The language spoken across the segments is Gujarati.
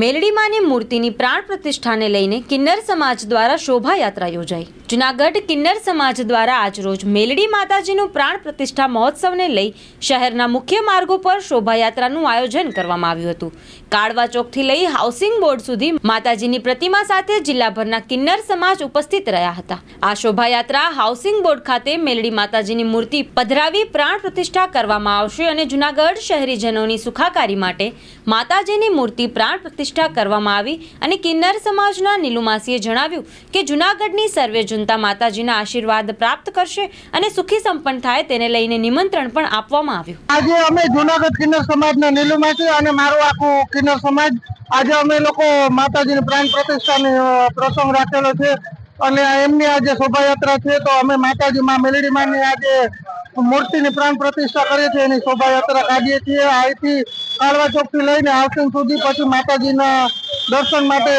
મેલડીમાની મૂર્તિની પ્રાણ પ્રતિષ્ઠાને લઈને કિન્નર સમાજ દ્વારા શોભાયાત્રા યોજાઈ. જુનાગઢ કિન્નર સમાજ દ્વારા આજરોજ મેલડી માતાજીનું પ્રાણ પ્રતિષ્ઠા મહોત્સવને લઈ શહેરના મુખ્ય માર્ગો પર શોભાયાત્રાનું આયોજન કરવામાં આવ્યું હતું. કાળવા ચોકથી લઈ હાઉસિંગ બોર્ડ સુધી માતાજીની પ્રતિમા સાથે જિલ્લાભરના કિન્નર સમાજ ઉપસ્થિત રહ્યા હતા. આ શોભાયાત્રા હાઉસિંગ બોર્ડ ખાતે મેલડી માતાજીની મૂર્તિ પધરાવી પ્રાણ પ્રતિષ્ઠા કરવામાં આવશે અને જુનાગઢ શહેરીજનોની સુખાકારી માટે માતાજીની મૂર્તિ પ્રાણ પ્રતિષ્ઠા કરવામાં આવી અને કિન્નર સમાજના નીલુમાસીએ જણાવ્યું કે જુનાગઢની સર્વે જનતા માતાજીના આશીર્વાદ પ્રાપ્ત કરશે અને સુખી સંપન્ન થાય તેને લઈને નિમંત્રણ પણ આપવામાં આવ્યું. આજે અમે જુનાગઢ કિન્નર સમાજના નીલુમાસી અને મારું આખું કિન્નર સમાજ આજે અમે લોકો માતાજીની પ્રાણ પ્રતિષ્ઠાની પ્રસંગ રાખેલો છે અને એમની આજે શોભાયાત્રા છે તો અમે માતાજી માં મેલડી માની આજે મૂર્તિની પ્રાણ પ્રતિષ્ઠા કરીએ છીએ, એની શોભાયાત્રા કાઢીએ છીએ. અહીંથી કાળવા ચોકથી લઈને હાઉસિંગ સુધી પછી માતાજીના દર્શન માટે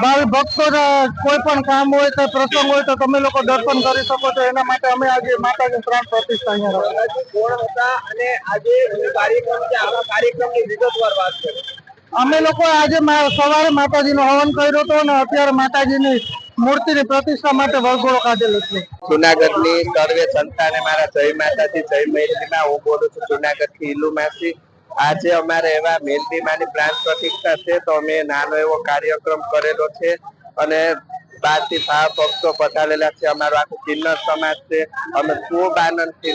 ભાવિ ભક્તોના કોઈ પણ કામ હોય કે પ્રસંગ હોય તો તમે લોકો દર્શન કરી શકો છો. એના માટે અમે આજે માતાજી પ્રાણ પ્રતિષ્ઠા અહીંયા રાખી કોણ હતા અને આજે કાર્યક્રમ છે આવા કાર્યક્રમની વિગતવાર વાત કરી. અમે લોકો આજે સવારે માતાજીનો હવન કર્યો હતો અને અત્યારે માતાજીની મૂર્તિની પ્રતિષ્ઠા માટે વરઘોડો કાઢેલો છે. જુનાગઢની સર્વે સંતાને મારા જય માતાજી જય મેલડીમાં હું બોલું છું જુનાગઢથી ઇલુમાંથી આજે અમારે એવા મેલડીમાંની પ્રાણ પ્રતિષ્ઠા છે તો અમે નાનો એવો કાર્યક્રમ કરેલો છે અને બારથી ભાવ ભક્તો પધારેલા છે. અમારો આખો કિન્નર સમાજ છે. અમે ખૂબ આનંદથી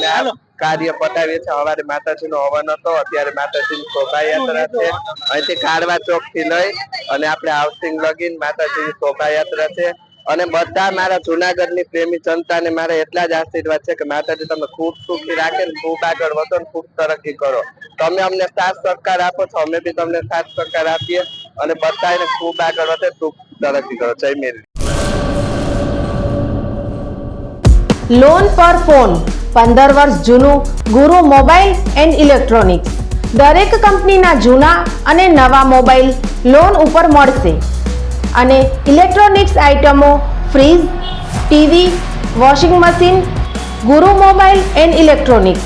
કાર્ય પતાવીએ છીએ. સવારે માતાજીનો હવન હતો અત્યારે માતાજીની શોભાયાત્રા છે. અહીંથી કાળવા ચોકથી લઈ અને આપણે હાઉસિંગ લગીન માતાજીની શોભાયાત્રા છે. અને બધા મારા જુનાગઢની પ્રેમી જનતાને મારા એટલા જ આશીર્વાદ છે કે માતાજી તમે ખૂબ સુખી રાખે ને ખૂબ આગળ વધો ને ખૂબ તરક્કી કરો. તમે અમને સાથ સહકાર આપો છો, અમે બી તમને સાથ સહકાર આપીએ અને બધાને ખૂબ આગળ વધે, ખૂબ તરક્કી કરો. જય મેરી. લોન પર ફોન પંદર વર્ષ જૂનું, ગુરુ મોબાઈલ એન્ડ ઇલેક્ટ્રોનિક્સ દરેક કંપનીના જૂના અને નવા મોબાઈલ લોન ઉપર મળશે. અને ઇલેક્ટ્રોનિક્સ આઇટમો fridge TV washing machine Guru mobile and electronics